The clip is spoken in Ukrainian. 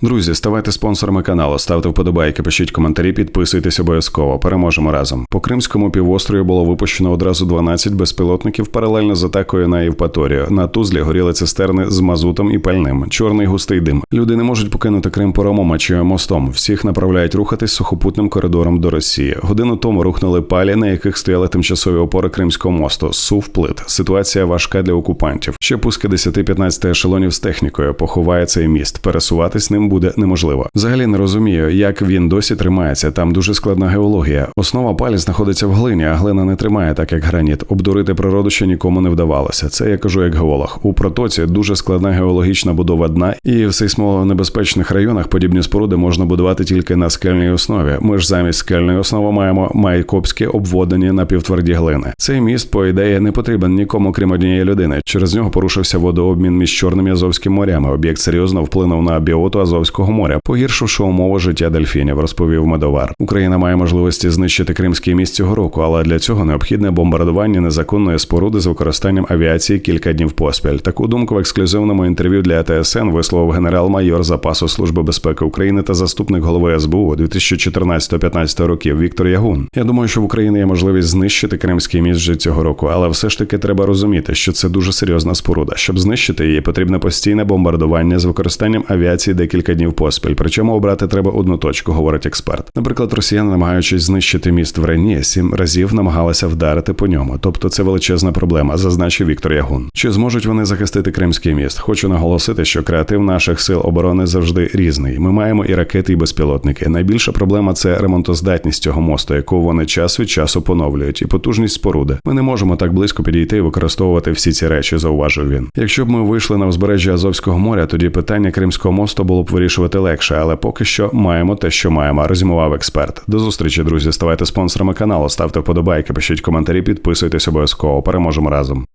Друзі, ставайте спонсорами каналу, ставте вподобайки, пишіть коментарі, підписуйтесь обов'язково. Переможемо разом. По Кримському півострові було випущено одразу 12 безпілотників паралельно з атакою на Євпаторію. На Тузлі горіли цистерни з мазутом і пальним. Чорний густий дим. Люди не можуть покинути Крим поромом чи мостом. Всіх направляють рухатись сухопутним коридором до Росії. Годину тому рухнули палі, на яких стояли тимчасові опори Кримського мосту. Сув плит. Ситуація важка для окупантів. Ще пуски 10-15 ешелонів з технікою. Поховає цей міст. Пересуватись ним буде неможливо. Взагалі не розумію, як він досі тримається. Там дуже складна геологія. Основа палі знаходиться в глині, а глина не тримає так, як граніт. Обдурити природу ще нікому не вдавалося. Це я кажу як геолог. У протоці дуже складна геологічна будова дна, і в сейсмонебезпечних районах подібні споруди можна будувати тільки на скельній основі. Ми ж замість скельної основи маємо майкопські обводені напівтверді глини. Цей міст, по ідеї, не потрібен нікому, крім однієї людини. Через нього порушився водообмін між Чорним і Азовським морями. Об'єкт серйозно вплинув на біоту Азовського моря, погіршивши умови життя дельфінів, розповів медовар. Україна має можливості знищити Кримський міст цього року, але для цього необхідне бомбардування незаконної споруди з використанням авіації кілька днів поспіль. Таку думку в ексклюзивному інтерв'ю для ТСН висловив генерал-майор запасу служби безпеки України та заступник голови СБУ 2014-15 років Віктор Ягун. Я думаю, що в Україні є можливість знищити Кримський міст вже цього року, але все ж таки треба розуміти, що це дуже серйозна споруда. Щоб знищити її, потрібне постійне бомбардування з використанням авіації декілька днів поспіль. Причому обрати треба одну точку, говорить експерт. Наприклад, росіяни, намагаючись знищити міст в Рені, сім разів намагалися вдарити по ньому. Тобто це величезна проблема, зазначив Віктор Ягун. Чи зможуть вони захистити Кримський міст? Хочу наголосити, що креатив наших сил оборони завжди різний. Ми маємо і ракети, і безпілотники. Найбільша проблема це ремонтоздатність цього мосту, яку вони час від часу поновлюють, і потужність споруди. Ми не можемо так близько підійти і використовувати всі ці речі, зауважив він. Якщо б ми вийшли на узбережжя Азовського моря, тоді питання Кримського мосту було б вирішувати легше, але поки що маємо те, що маємо. Резюмував експерт. До зустрічі, друзі. Ставайте спонсорами каналу, ставте вподобайки, пишіть коментарі, підписуйтесь обов'язково. Переможемо разом.